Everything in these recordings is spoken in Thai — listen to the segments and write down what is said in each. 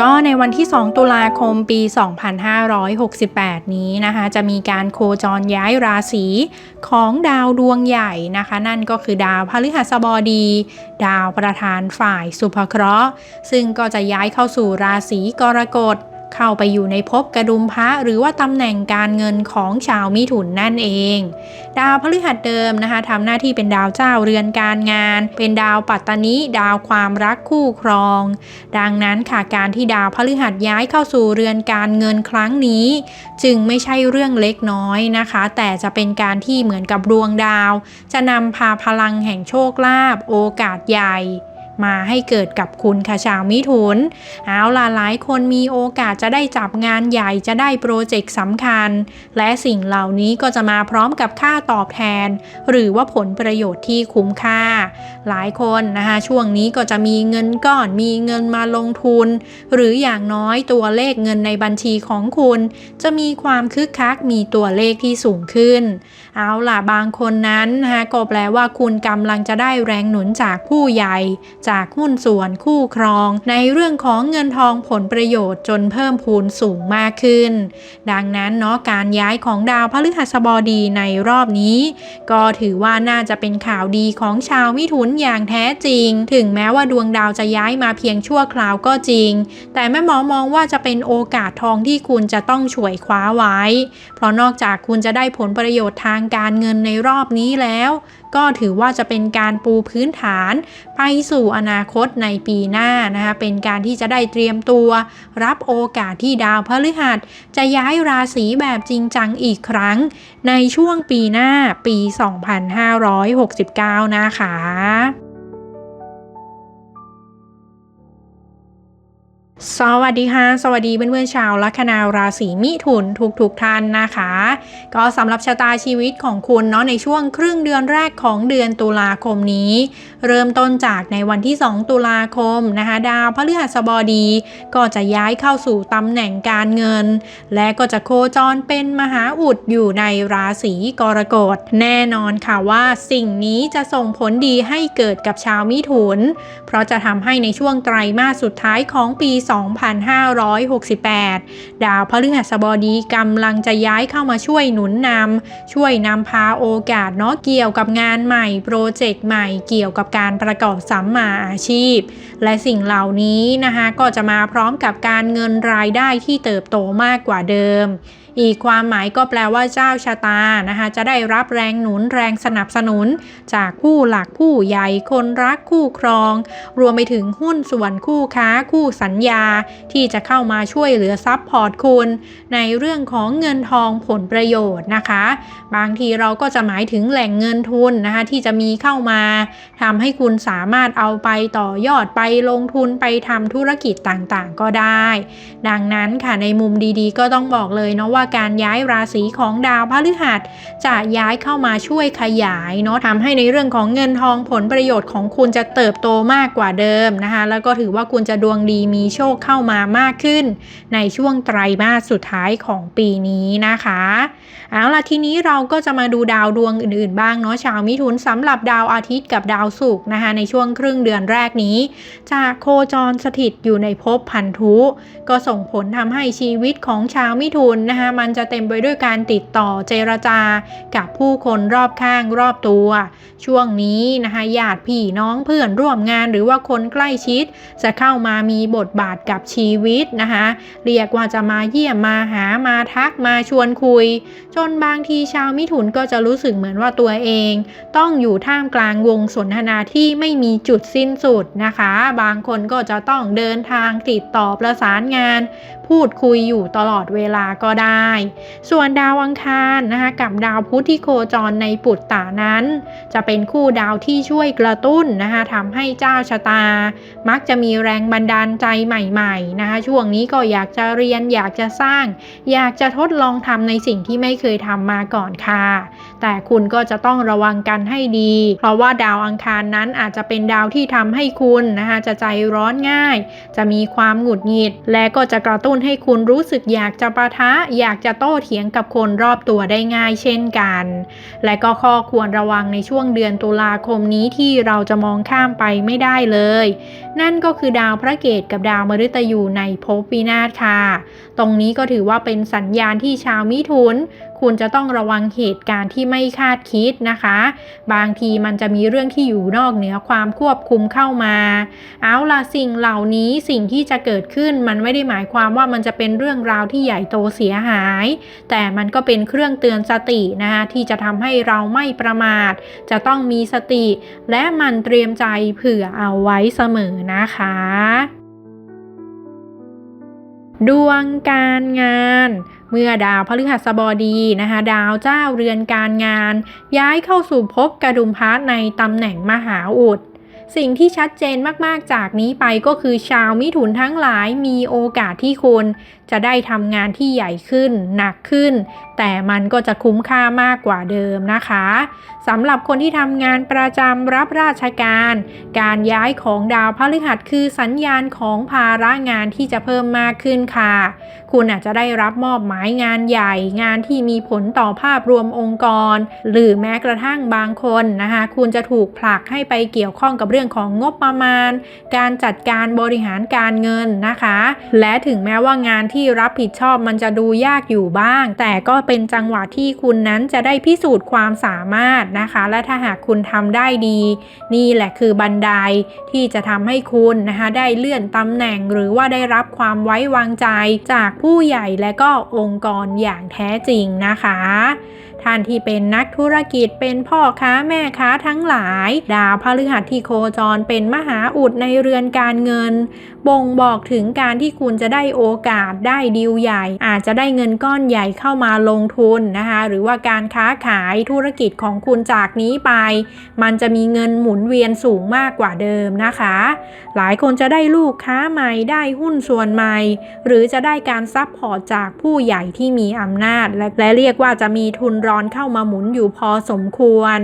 ก็ในวันที่ 2 ตุลาคมปี 2568 นี้นะคะ จะมีการโคจรย้ายราศีของดาวดวงใหญ่นะคะ นั่นก็คือดาวพฤหัสบดี ดาวประธานฝ่ายสุภเคราะห์ ซึ่งก็จะย้ายเข้าสู่ราศีกรกฎ เข้าไปอยู่ในภพกระดุมพระหรือว่าตำแหน่งการเงินของชาวมิถุนนั่นเอง ดาวพฤหัสเดิมนะคะทำหน้าที่เป็นดาวเจ้าเรือนการงาน เป็นดาวปัตตานิดาวความรักคู่ครอง ดังนั้นค่ะการที่ดาวพฤหัสย้ายเข้าสู่เรือนการเงินครั้งนี้ จึงไม่ใช่เรื่องเล็กน้อยนะคะ แต่จะเป็นการที่เหมือนกับดวงดาว จะนำพาพลังแห่งโชคลาภโอกาสใหญ่ มาให้เกิดกับคุณค่ะชาวมิถุน เอาล่ะหลายคนมีโอกาสจะได้จับงานใหญ่จะได้โปรเจกต์สำคัญ และสิ่งเหล่านี้ก็จะมาพร้อมกับค่าตอบแทน หรือว่าผลประโยชน์ที่คุ้มค่า หลายคนนะคะช่วงนี้ก็จะมีเงินก้อนมีเงินมาลงทุน หรืออย่างน้อยตัวเลขเงินในบัญชีของคุณ จะมีความคึกคักมีตัวเลขที่สูงขึ้น เอาล่ะบางคนนั้นนะคะก็แปลว่าคุณกำลังจะได้แรงหนุนจากผู้ใหญ่ จากหุ้นส่วนคู่ครอง ในเรื่องของเงินทองผลประโยชน์จนเพิ่มพูนสูงมากขึ้น ดังนั้นเนาะการย้ายของดาวพฤหัสบดีในรอบนี้ ก็ถือว่าน่าจะเป็นข่าวดีของชาวมิถุนอย่างแท้จริง ถึงแม้ว่าดวงดาวจะย้ายมาเพียงชั่วคราวก็จริง แต่แม่หมอมองว่าจะเป็นโอกาสทองที่คุณจะต้องช่วยคว้าไว้ เพราะนอกจากคุณจะได้ผลประโยชน์ทางการเงินในรอบนี้แล้ว ก็ถือว่าจะเป็นการปูพื้นฐาน ไปสู่อนาคตในปีหน้านะคะเป็นการที่จะได้เตรียมตัว รับโอกาสที่ดาวพฤหัส จะย้ายราศีแบบจริงจังอีกครั้ง ในช่วงปีหน้าปี 2569 นะคะ สวัสดีค่ะ สวัสดีเพื่อนๆชาวลัคนาราศีมิถุนทุกๆทท่านนะคะ ก็สำหรับชะตาชีวิตของคุณเนาะในช่วงครึ่งเดือนแรกของเดือนตุลาคมนี้ เริ่มต้นจากในวันที่ 2 ตุลาคมนะคะดาวพฤหัสบดี ก็จะย้ายเข้าสู่ตำแหน่งการเงิน และก็จะโคจรเป็นมหาอุดอยู่ในราศีกรกฎแน่นอนค่ะว่าสิ่งนี้จะส่งผลดีให้เกิดกับชาวมิถุน เพราะจะทำให้ในช่วงไตรมาสสุดท้ายของปี2568 ดาวพฤหัสบดีกำลังจะย้ายเข้ามาช่วยหนุนนำช่วยนำพาโอกาสเนาะเกี่ยวกับงานใหม่ โปรเจกต์ใหม่เกี่ยวกับการประกอบสัมมาอาชีพ และสิ่งเหล่านี้นะคะก็จะมาพร้อมกับการเงินรายได้ที่เติบโตมากกว่าเดิม อีกความหมายก็แปลว่าเจ้าชะตานะคะจะได้รับแรงหนุนแรงสนับสนุน จากผู้หลักผู้ใหญ่คนรักคู่ครอง รวมไปถึงหุ้นส่วนคู่ค้าคู่สัญญา ที่จะเข้ามาช่วยเหลือซับพอร์ตคุณ ในเรื่องของเงินทองผลประโยชน์นะคะ บางทีเราก็จะหมายถึงแหล่งเงินทุนนะคะที่จะมีเข้ามาทำให้คุณสามารถเอาไปต่อยอดไปลงทุนไปทำธุรกิจต่างๆ ก็ได้ ดังนั้นค่ะในมุมดีๆ ก็ต้องบอกเลยเนาะว่าการย้ายราศีของดาวพฤหัส จะย้ายเข้ามาช่วยขยายเนาะทำให้ในเรื่องของเงินทองผลประโยชน์ของคุณจะเติบโตมากกว่าเดิมนะคะ แล้วก็ถือว่าคุณจะดวงดีมีโชคเข้ามามากขึ้น ในช่วงไตรมาสสุดท้ายของปีนี้นะคะเอาล่ะทีนี้เราก็จะมาดูดาวดวงอื่นๆ บ้างเนาะชาวมิถุนสำหรับดาวอาทิตย์กับดาวศุกร์นะคะ ในช่วงครึ่งเดือนแรกนี้จากโคจรสถิตอยู่ในภพพันธุ ก็ส่งผลทำให้ชีวิตของชาวมิถุนนะคะมันจะเต็มไปด้วยการติดต่อเจรจากับผู้คนรอบข้างรอบตัว ช่วงนี้นะคะญาติพี่น้องเพื่อนร่วมงานหรือว่าคนใกล้ชิด จะเข้ามามีบทบาทกับชีวิตนะคะเรียกว่าจะมาเยี่ยมมาหามาทักมาชวนคุย จนบางทีชาวมิถุนก็จะรู้สึกเหมือนว่าตัวเอง ต้องอยู่ท่ามกลางวงสนทนาที่ไม่มีจุดสิ้นสุดนะคะ บางคนก็จะต้องเดินทางติดต่อประสานงานพูดคุยอยู่ตลอดเวลาก็ได้ ส่วนดาวอังคารนะคะกับดาวพุธที่โคจรในปุตตานั้น จะเป็นคู่ดาวที่ช่วยกระตุ้นนะคะทำให้เจ้าชะตา มักจะมีแรงบันดาลใจใหม่ๆนะคะช่วงนี้ก็อยากจะเรียนอยากจะสร้าง อยากจะทดลองทำในสิ่งที่ไม่เคยทำมาก่อนค่ะ แต่คุณก็จะต้องระวังกันให้ดี เพราะว่าดาวอังคารนั้นอาจจะเป็นดาวที่ทำให้คุณนะคะจะใจร้อนง่าย จะมีความหงุดหงิดและก็จะกระตุ้นให้คุณรู้สึกอยากจะปะทะ อยากากจะโต้เถียงกับคนรอบตัวได้ง่ายเช่นกัน และก็ข้อควรระวังในช่วงเดือนตุลาคมนี้ที่เราจะมองข้ามไปไม่ได้เลย นั่นก็คือดาวพระเกตกับดาวมฤตยูในภพวินาศค่ะ ตรงนี้ก็ถือว่าเป็นสัญญาณที่ชาวมิถุนคุณจะต้องระวังเหตุการณ์ที่ไม่คาดคิดนะคะ บางทีมันจะมีเรื่องที่อยู่นอกเหนือความควบคุมเข้ามา เอาล่ะสิ่งเหล่านี้สิ่งที่จะเกิดขึ้นมันไม่ได้หมายความว่ามันจะเป็นเรื่องราวที่ใหญ่โตเสียหาย แต่มันก็เป็นเครื่องเตือนสตินะคะที่จะทำให้เราไม่ประมาท จะต้องมีสติ และมันเตรียมใจเผื่อเอาไว้เสมอนะคะดวงการงาน เมื่อดาวพฤหัสบดีนะคะดาวเจ้าเรือนการงาน ย้ายเข้าสู่ภพกระดุมพัดในตำแหน่งมหาอุดสิ่งที่ชัดเจนมาก ๆ จากนี้ไปก็คือชาวมิถุนทั้งหลายมีโอกาสที่คุณจะได้ทำงานที่ใหญ่ขึ้น หนักขึ้น แต่มันก็จะคุ้มค่ามากกว่าเดิมนะคะสำหรับคนที่ทำงานประจำรับราชการ การย้ายของดาวพฤหัสคือสัญญาณของภาระงานที่จะเพิ่มมากขึ้นค่ะ คุณอาจจะได้รับมอบหมายงานใหญ่ งานที่มีผลต่อภาพรวมองค์กร หรือแม้กระทั่งบางคนนะคะ คุณจะถูกผลักให้ไปเกี่ยวข้องกับเรื่องของงบประมาณ การจัดการบริหารการเงินนะคะ และถึงแม้ว่างานที่รับผิดชอบมันจะดูยากอยู่บ้าง แต่ก็เป็นจังหวะที่คุณนั้นจะได้พิสูจน์ความสามารถนะคะ และถ้าหากคุณทำได้ดี นี่แหละคือบันไดที่จะทำให้คุณนะคะได้เลื่อนตำแหน่งหรือว่าได้รับความไว้วางใจจากผู้ใหญ่และก็องค์กรอย่างแท้จริงนะคะ ท่านที่เป็นนักธุรกิจเป็นพ่อค้าแม่ค้าทั้งหลาย ดาวพฤหัสที่โคจรเป็นมหาอุดในเรือนการเงิน บ่งบอกถึงการที่คุณจะได้โอกาสได้ดีลใหญ่ อาจจะได้เงินก้อนใหญ่เข้ามาลงทุนนะคะหรือว่าการค้าขายธุรกิจของคุณจากนี้ไป มันจะมีเงินหมุนเวียนสูงมากกว่าเดิมนะคะ หลายคนจะได้ลูกค้าใหม่ได้หุ้นส่วนใหม่ หรือจะได้การซัพพอร์ตจากผู้ใหญ่ที่มีอำนาจ และและเรียกว่าจะมีทุนร้อนเข้ามาหมุนอยู่พอสมควร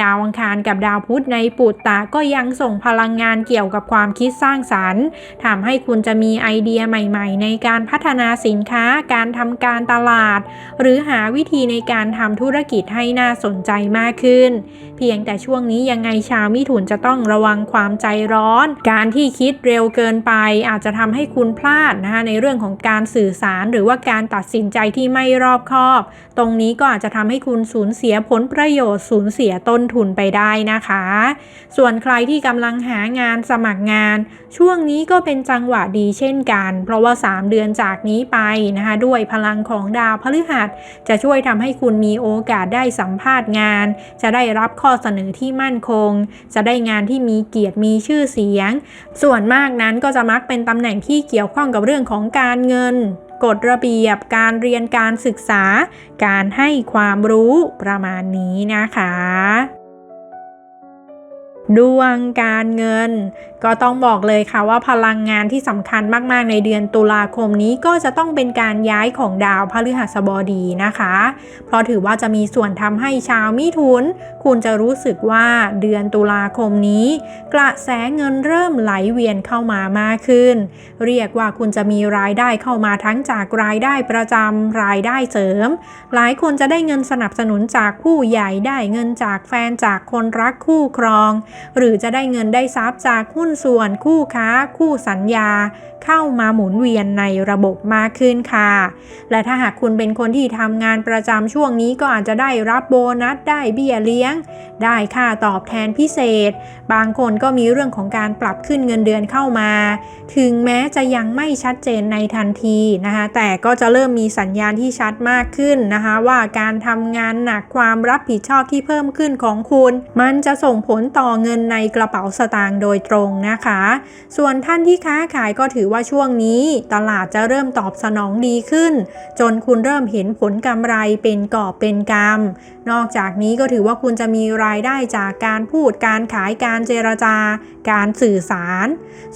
ดาวอังคารกับดาวพุธในปุตตะก็ยังส่งพลังงานเกี่ยวกับความคิดสร้างสรรค์ทำให้คุณจะมีไอเดียใหม่ ๆ ในการพัฒนาสินค้าการทำการตลาด หรือหาวิธีในการทำธุรกิจให้น่าสนใจมากขึ้น เพียงแต่ช่วงนี้ยังไงชาวมิถุนจะต้องระวังความใจร้อน การที่คิดเร็วเกินไป อาจจะทำให้คุณพลาดนะคะในเรื่องของการสื่อสารหรือว่าการตัดสินใจที่ไม่รอบคอบ ตรงนี้ก็อาจจะทำให้คุณสูญเสียผลประโยชน์สูญเสียต้นทุนไปได้นะคะ ส่วนใครที่กำลังหางานสมัครงาน ช่วงนี้ก็เป็นจังหวะดีเช่นกัน เพราะว่า 3 เดือนจากนี้ไปนะคะ ด้วยพลังของดาวพฤหัส จะช่วยทำให้คุณมีโอกาสได้สัมภาษณ์งาน จะได้รับข้อเสนอที่มั่นคง จะได้งานที่มีเกียรติมีชื่อเสียง ส่วนมากนั้นก็จะมักเป็นตำแหน่งที่เกี่ยวข้องกับเรื่องของการเงิน กฎระเบียบการเรียนการศึกษา การให้ความรู้ประมาณนี้นะคะ ดวงการเงิน ก็ต้องบอกเลยค่ะว่าพลังงานที่สำคัญมาก ๆ ในเดือนตุลาคมนี้ก็จะต้องเป็นการย้ายของดาวพฤหัสบดีนะคะ เพราะถือว่าจะมีส่วนทำให้ชาวมิถุน คุณจะรู้สึกว่าเดือนตุลาคมนี้ กระแสเงินเริ่มไหลเวียนเข้ามามากขึ้น เรียกว่าคุณจะมีรายได้เข้ามาทั้งจากรายได้ประจำรายได้เสริม หลายคนจะได้เงินสนับสนุนจากผู้ใหญ่ได้เงินจากแฟนจากคนรักคู่ครองหรือจะได้เงินได้ทรัพย์จากหุ้นส่วนคู่ค้า คู่สัญญา เข้ามาหมุนเวียนในระบบมากขึ้นค่ะ และถ้าหากคุณเป็นคนที่ทำงานประจำช่วงนี้ก็อาจจะได้รับโบนัสได้เบี้ยเลี้ยง ได้ค่าตอบแทนพิเศษ บางคนก็มีเรื่องของการปรับขึ้นเงินเดือนเข้ามา ถึงแม้จะยังไม่ชัดเจนในทันทีนะคะแต่ก็จะเริ่มมีสัญญาณที่ชัดมากขึ้นนะคะว่าการทำงานหนักความรับผิดชอบที่เพิ่มขึ้นของคุณ มันจะส่งผลต่อเงินในกระเป๋าสตางค์โดยตรงนะคะ ส่วนท่านที่ค้าขายก็ถือว่าช่วงนี้ ตลาดจะเริ่มตอบสนองดีขึ้น จนคุณเริ่มเห็นผลกำไรเป็นกอบเป็นกำนอกจากนี้ก็ถือว่าคุณจะมีรายได้จากการพูดการขายการเจรจาการสื่อสาร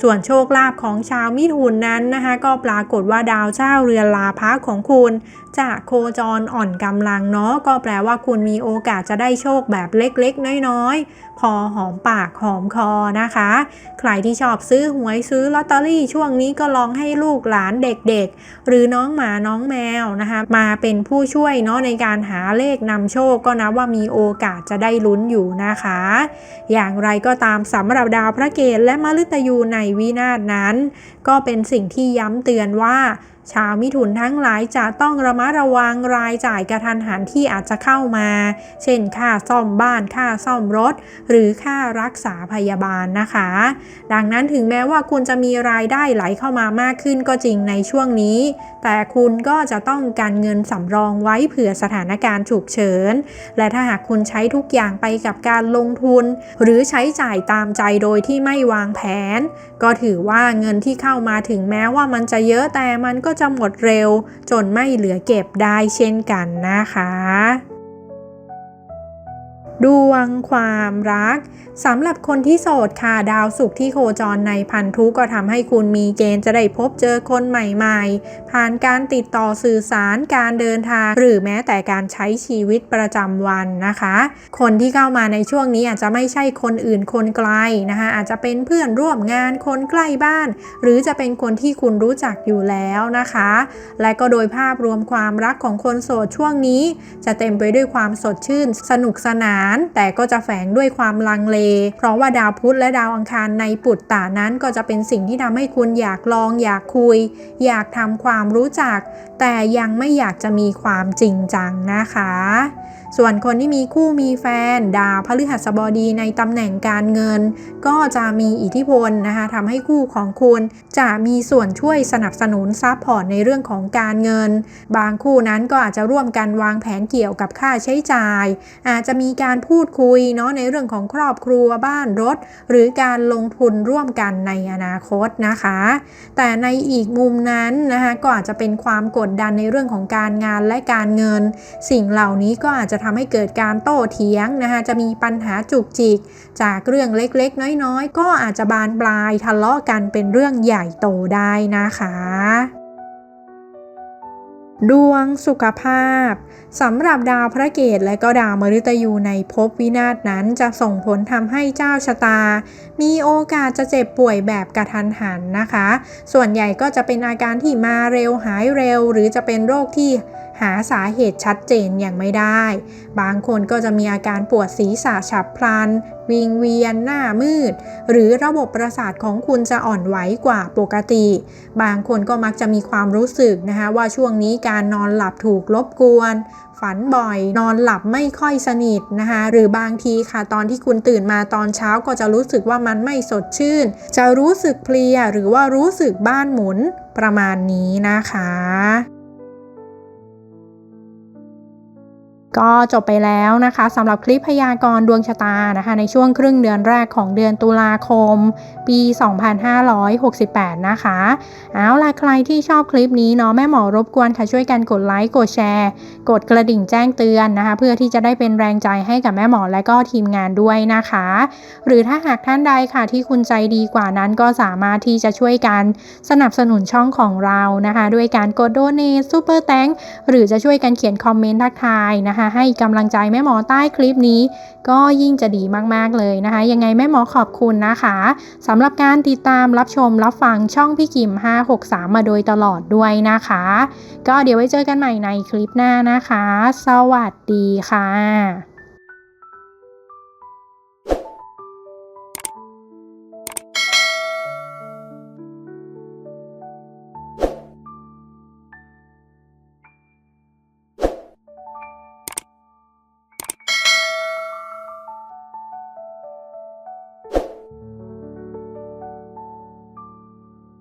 ส่วนโชคลาภของชาวมิถุนนั้นนะคะก็ปรากฏว่าดาวเจ้าเรือนลาภะของคุณจะโคจรอ่อนกำลังเนาะก็แปลว่าคุณมีโอกาสจะได้โชคแบบเล็กๆ น้อยๆ พอหอมปากหอมคอนะคะ ใครที่ชอบซื้อหวยซื้อลอตเตอรี่ช่วงนี้ก็ลองให้ลูกหลานเด็กๆ หรือน้องหมาน้องแมวนะคะ มาเป็นผู้ช่วยเนาะในการหาเลขนำโชคก็นับว่ามีโอกาสจะได้ลุ้นอยู่นะคะ อย่างไรก็ตามสำหรับดาวพระเกตและมฤตยูในวินาศนั้น ก็เป็นสิ่งที่ย้ำเตือนว่า ชาวมิถุนทั้งหลายจะต้องระมัดระวังรายจ่ายกระทันหันที่อาจจะเข้ามา เช่นค่าซ่อมบ้านค่าซ่อมรถ หรือค่ารักษาพยาบาลนะคะ ดังนั้นถึงแม้ว่าคุณจะมีรายได้ไหลเข้ามามากขึ้นก็จริงในช่วงนี้ แต่คุณก็จะต้องการเงินสำรองไว้เผื่อสถานการณ์ฉุกเฉิน และถ้าหากคุณใช้ทุกอย่างไปกับการลงทุน หรือใช้จ่ายตามใจโดยที่ไม่วางแผน ก็ถือว่าเงินที่เข้ามาถึงแม้ว่ามันจะเยอะแต่มันก็จะหมดเร็ว จนไม่เหลือเก็บได้เช่นกันนะคะ ดวงความรักสำหรับคนที่โสดค่ะดาวศุกร์ที่โคจรในพันธุก็ทำให้คุณมีเกณฑ์จะได้พบเจอคนใหม่ๆ ผ่านการติดต่อสื่อสารการเดินทาง หรือแม้แต่การใช้ชีวิตประจำวันนะคะ คนที่เข้ามาในช่วงนี้อาจจะไม่ใช่คนอื่นคนไกลนะคะอาจจะเป็นเพื่อนร่วมงานคนใกล้บ้าน หรือจะเป็นคนที่คุณรู้จักอยู่แล้วนะคะ และก็โดยภาพรวมความรักของคนโสดช่วงนี้ จะเต็มไปด้วยความสดชื่น สนุกสนานแต่ก็จะแฝงด้วยความลังเล เพราะว่าดาวพุธและดาวอังคารในปุตตานั้นก็จะเป็นสิ่งที่ทำให้คุณอยากลองอยากคุย อยากทำความรู้จัก แต่ยังไม่อยากจะมีความจริงจังนะคะ ส่วนคนที่มีคู่มีแฟน ดาวพฤหัสบดีในตำแหน่งการเงิน ก็จะมีอิทธิพลนะคะทำให้คู่ของคุณจะมีส่วนช่วยสนับสนุนซัพพอร์ตในเรื่องของการเงิน บางคู่นั้นก็อาจจะร่วมกันวางแผนเกี่ยวกับค่าใช้จ่าย อาจจะมีการพูดคุยเนาะในเรื่องของครอบครัวบ้านรถ หรือการลงทุนร่วมกันในอนาคตนะคะ แต่ในอีกมุมนั้นนะคะก็อาจจะเป็นความกดดันในเรื่องของการงานและการเงิน สิ่งเหล่านี้ก็อาจจะทำให้เกิดการโต้เถียงนะคะจะมีปัญหาจุกจิก จากเรื่องเล็กๆ น้อยๆ ก็อาจจะบานปลายทะเลาะกันเป็นเรื่องใหญ่โตได้นะคะ ดวงสุขภาพสำหรับดาวพระเกตและก็ดาวมฤตยูในภพวินาศนั้นจะส่งผลทำให้เจ้าชะตา มีโอกาสจะเจ็บป่วยแบบกระทันหันนะคะ ส่วนใหญ่ก็จะเป็นอาการที่มาเร็วหายเร็ว หรือจะเป็นโรคที่ หาสาเหตุชัดเจนยังไม่ได้ บางคนก็จะมีอาการปวดศีรษะฉับพลัน วิงเวียนหน้ามืด หรือระบบประสาทของคุณจะอ่อนไหวกว่าปกติ บางคนก็มักจะมีความรู้สึกนะคะว่าช่วงนี้การนอนหลับถูกรบกวน ฝันบ่อย นอนหลับไม่ค่อยสนิทนะคะหรือบางทีค่ะตอนที่คุณตื่นมาตอนเช้าก็จะรู้สึกว่ามันไม่สดชื่น จะรู้สึกเพลียหรือว่ารู้สึกบ้านหมุนประมาณนี้นะคะ ก็จบไปแล้วนะคะสำหรับคลิปพยากรณ์ดวงชะตานะคะ ในช่วงครึ่งเดือนแรกของเดือนตุลาคม ปี 2568 นะคะ เอาล่ะใครที่ชอบคลิปนี้เนาะแม่หมอรบกวนค่ะช่วยกันกดไลค์กดแชร์ กดกระดิ่งแจ้งเตือนนะคะ เพื่อที่จะได้เป็นแรงใจให้กับแม่หมอและก็ทีมงานด้วยนะคะ หรือถ้าหากท่านใดค่ะที่คุณใจดีกว่านั้นก็สามารถที่จะช่วยกันสนับสนุนช่องของเรานะคะ ด้วยการกดโดเน t ซูเปอร์แตงหรือจะช่วยกันเขียนคอมเมนต์ทักทายนะคะให้กำลังใจแม่หมอใต้คลิปนี้ ก็ยิ่งจะดีมากๆเลยนะคะ ยังไงแม่หมอขอบคุณนะคะสำหรับการติดตามรับชมรับฟังช่องพี่กิม 563 มาโดยตลอดด้วยนะคะ ก็เดี๋ยวไว้เจอกันใหม่ในคลิปหน้านะคะ สวัสดีค่ะ